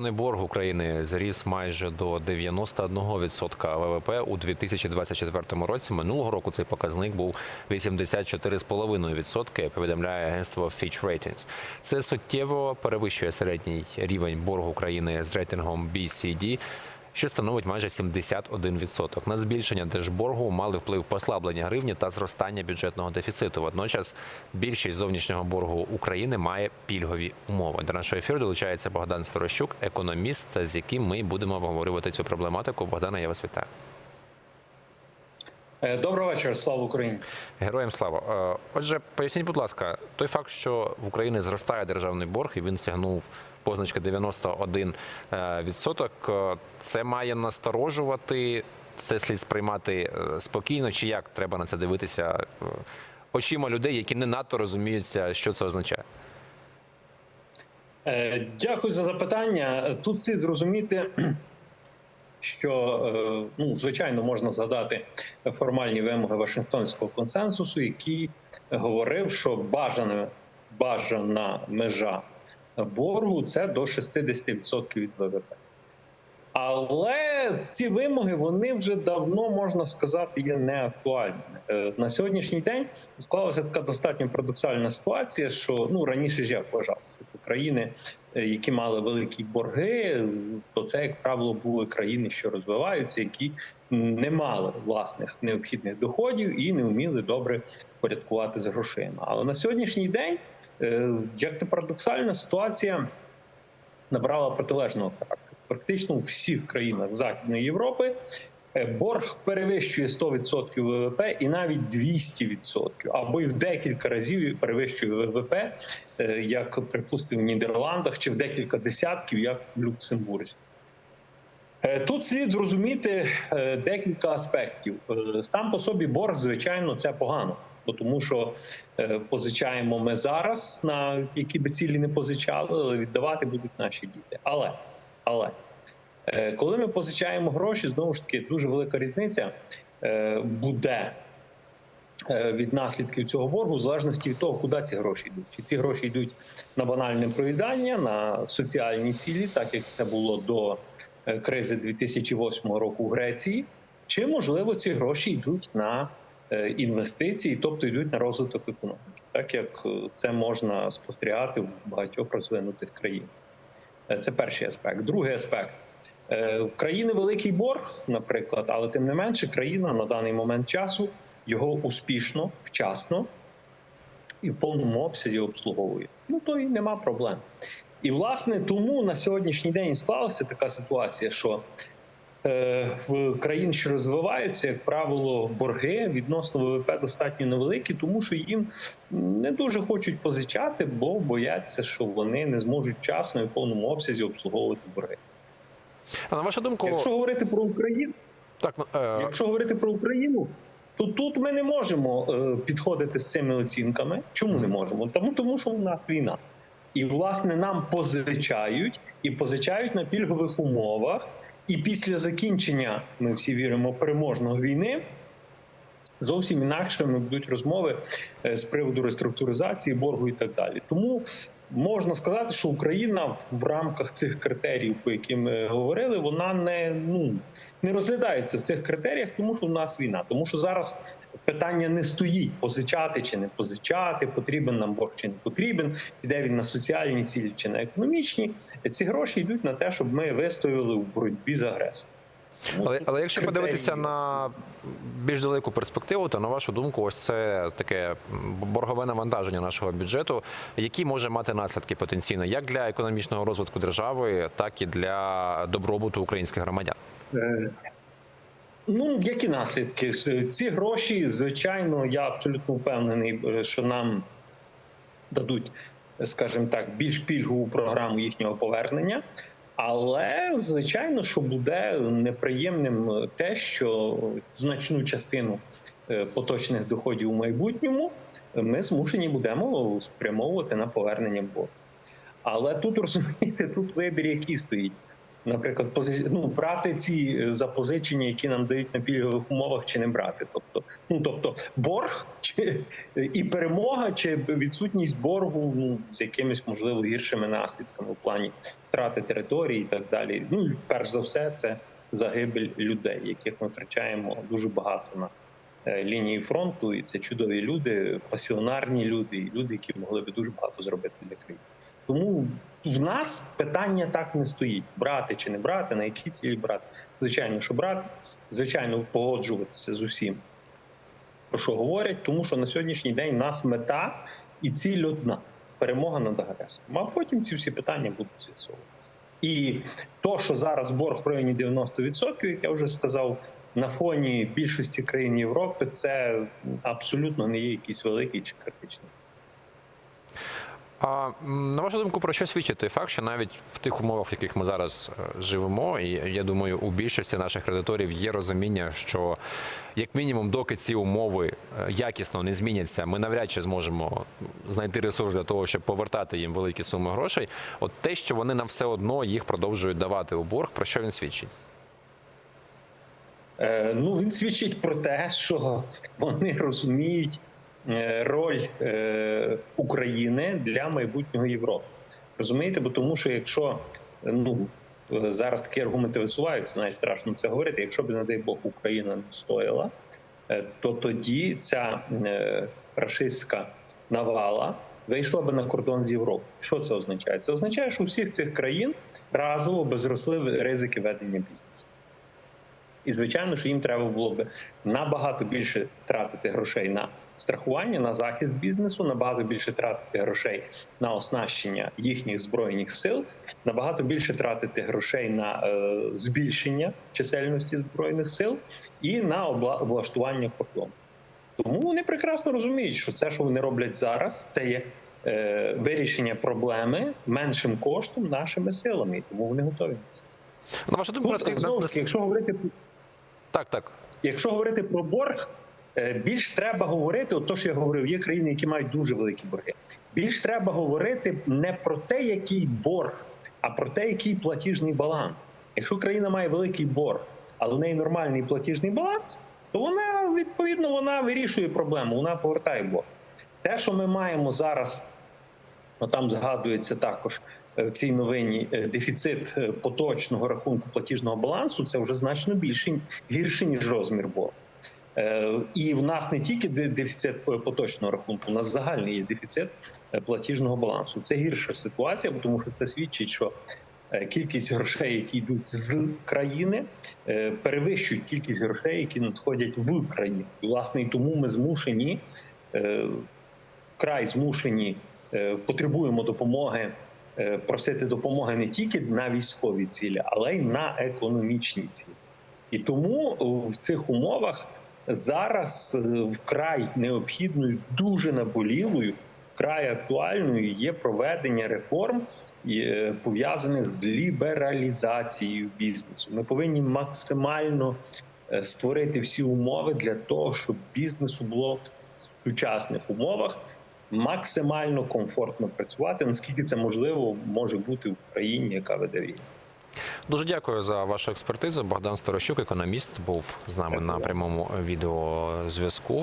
Борг України зріс майже до 91% ВВП у 2024 році. Минулого року цей показник був 84,5%, Повідомляє агентство Fitch Ratings. Це суттєво перевищує середній рівень боргу України з рейтингом BCD, що становить майже 71%. На збільшення держборгу мали вплив послаблення гривні та зростання бюджетного дефіциту. Водночас більшість зовнішнього боргу України має пільгові умови. До нашого ефіру долучається Богдан Сторощук, економіст, з яким ми будемо обговорювати цю проблематику. Богдана, я вас вітаю. Е, Доброго вечора, слава Україні. Героям слава. Е, Отже, поясніть, будь ласка, той факт, що в Україні зростає державний борг і він стягнув позначка 91 е, відсоток, е, це має насторожувати. Це слід сприймати е, спокійно, чи як треба на це дивитися очима людей, які не надто розуміються, що це означає. Дякую за запитання. Тут слід зрозуміти, що е, ну, звичайно можна згадати формальні вимоги Вашингтонського консенсусу, який говорив, що бажана, бажана межа боргу це до 60% від ВВП. Але ці вимоги вони вже давно можна сказати є неактуальними. Е, На сьогоднішній день склалася така достатньо парадоксальна ситуація, що ну раніше ж вважалося, що країни, е, які мали великі борги, то це як правило були країни, що розвиваються, які не мали власних необхідних доходів і не вміли добре порядкувати з грошима. Але на сьогоднішній день, е, як не парадоксальна ситуація набрала протилежного характеру практично у всіх країнах Західної Європи. Е, Борг перевищує 100% ВВП і навіть 200%, або й в декілька разів перевищує ВВП, е, як припустив в Нідерландах, чи в декілька десятків, як в Люксембурзі. Е, Тут слід зрозуміти декілька аспектів. Сам по собі борг, звичайно, це погано, тому що позичаємо ми зараз, на які би цілі не позичали, але віддавати будуть наші діти. Але але коли ми позичаємо гроші, знову ж таки дуже велика різниця е, буде е, від наслідків цього боргу, в залежності від того, куди ці гроші йдуть. Чи ці гроші йдуть на банальне проїдання, на соціальні цілі, так як це було до е, кризи 2008 року в Греції, чи можливо ці гроші йдуть на е, інвестиції, тобто йдуть на розвиток економіки, так як е, це можна спостерігати в багатьох розвинутих країнах. Е, Це перший аспект. Другий аспект. Е, В країни великий борг, наприклад, але тим не менше, країна на даний момент часу його успішно, вчасно і в повному обсязі обслуговує. Ну то і нема проблем. І власне тому на сьогоднішній день склалася така ситуація, що е, в країн, що розвиваються, як правило, борги відносно ВВП достатньо невеликі, тому що їм не дуже хочуть позичати, бо бояться, що вони не зможуть вчасно і в повному обсязі обслуговувати борги. А на вашу думку, Якщо говорити про Україну, так ну, е, якщо говорити про Україну, то тут ми не можемо е, підходити з цими оцінками. Чому не можемо? Тому, тому що в нас війна. І власне нам позичають і позичають на пільгових умовах. І після закінчення ми всі віримо переможного війни. Зовсім інакшими будуть розмови е, з приводу реструктуризації боргу і так далі. Тому можна сказати, що Україна в рамках цих критеріїв, по яким ми говорили, вона не ну не розглядається в цих критеріях, тому що в нас війна. Тому що зараз питання не стоїть позичати чи не позичати, потрібен нам борг чи не потрібен, піде він на соціальні цілі чи на економічні. Ці гроші йдуть на те, щоб ми вистояли в боротьбі з агресором. Тому Але, але якщо подивитися на більш далеку перспективу, то на вашу думку, ось це таке боргове навантаження нашого бюджету, які може мати наслідки потенційно як для економічного розвитку держави, так і для добробуту українських громадян. Е, Ну, які наслідки? Ці гроші, звичайно, я абсолютно впевнений, е, що нам дадуть, скажімо так, більш пільгову програму їхнього повернення. Але звичайно, що буде неприємним те, що значну частину е, поточних доходів у майбутньому ми змушені будемо спрямовувати на повернення боргу. Але тут розумієте, тут вибір, який стоїть. Наприклад, ну, брати ці е, запозичення, які нам дають на пільгових умовах, чи не брати. Тобто, ну тобто, борг чи і перемога, чи відсутність боргу, ну з якимись можливо гіршими наслідками в плані втрати території і так далі. Ну перш за все, це загибель людей, яких ми втрачаємо дуже багато на е, лінії фронту, і це чудові люди, пасіонарні люди, і люди, які могли би дуже багато зробити для країни. Тому в нас питання так не стоїть: брати чи не брати, на які цілі брати. Звичайно, що брати, звичайно, погоджуватися з усім, про що говорять, тому що на сьогоднішній день в нас мета і ціль одна перемога над агресором. А потім ці всі питання будуть з'ясовуватися. І то, що зараз борг в районі 90%, як я вже сказав, на фоні більшості країн Європи, це абсолютно не є якийсь великий чи критичний. А на вашу думку, про що свідчить той факт, що навіть в тих умовах, в яких ми зараз е, живемо, і я думаю, у більшості наших кредиторів є розуміння, що як мінімум, доки ці умови е, якісно не зміняться, ми навряд чи зможемо знайти ресурс для того, щоб повертати їм великі суми грошей. От те, що вони нам все одно їх продовжують давати у борг, про що він свідчить? Е, Ну, він свідчить про те, що вони розуміють роль е, України для майбутнього Європи. Розумієте, бо тому, що якщо ну е, зараз такі аргументи висуваються, найстрашно це говорити. Якщо б, не дай Бог, Україна не стояла, е, то тоді ця е, рашистська навала вийшла би на кордон з Європою. Що це означає? Це означає, що у всіх цих країн разово би зросли ризики ведення бізнесу. І звичайно, що їм треба було би набагато більше тратити грошей на страхування, на захист бізнесу, набагато більше тратити грошей на оснащення їхніх збройних сил, набагато більше тратити грошей на е, збільшення чисельності збройних сил і на обла- облаштування кордону. Тому вони прекрасно розуміють, що це, що вони роблять зараз, це є е, вирішення проблеми меншим коштом нашими силами, тому вони готові на це. На вашу думку, Ну, наскільки знову ж таки, якщо говорити так, так. Якщо говорити про борг, більш треба говорити, от то, що я говорив, є країни, які мають дуже великі борги. Більш треба говорити не про те, який борг, а про те, який платіжний баланс. Якщо країна має великий борг, але в неї нормальний платіжний баланс, то вона відповідно вона вирішує проблему, вона повертає борг. Те, що ми маємо зараз, ну там згадується також е, в цій новині е, дефіцит е, поточного рахунку платіжного балансу, це вже значно більше гірше ніж розмір боргу. Е, І в нас не тільки дефіцит поточного рахунку, у нас загальний є дефіцит е, платіжного балансу. Це гірша ситуація, тому що це свідчить, що е, кількість грошей, які йдуть з країни, перевищують кількість грошей, які надходять в країну. І, власне, і тому ми змушені вкрай змушені, потребуємо допомоги. Просити допомоги не тільки на військові цілі, але й на економічні цілі. І тому в цих умовах зараз е, вкрай необхідною, дуже наболілою, вкрай актуальною є проведення реформ, е, пов'язаних з лібералізацією бізнесу. Ми повинні максимально е, створити всі умови для того, щоб бізнесу було в сучасних умовах максимально комфортно працювати, наскільки це можливо може бути в країні, яка веде війну. Дуже дякую за вашу експертизу. Богдан Старощук, економіст, був з нами Дякую. на прямому відеозв'язку.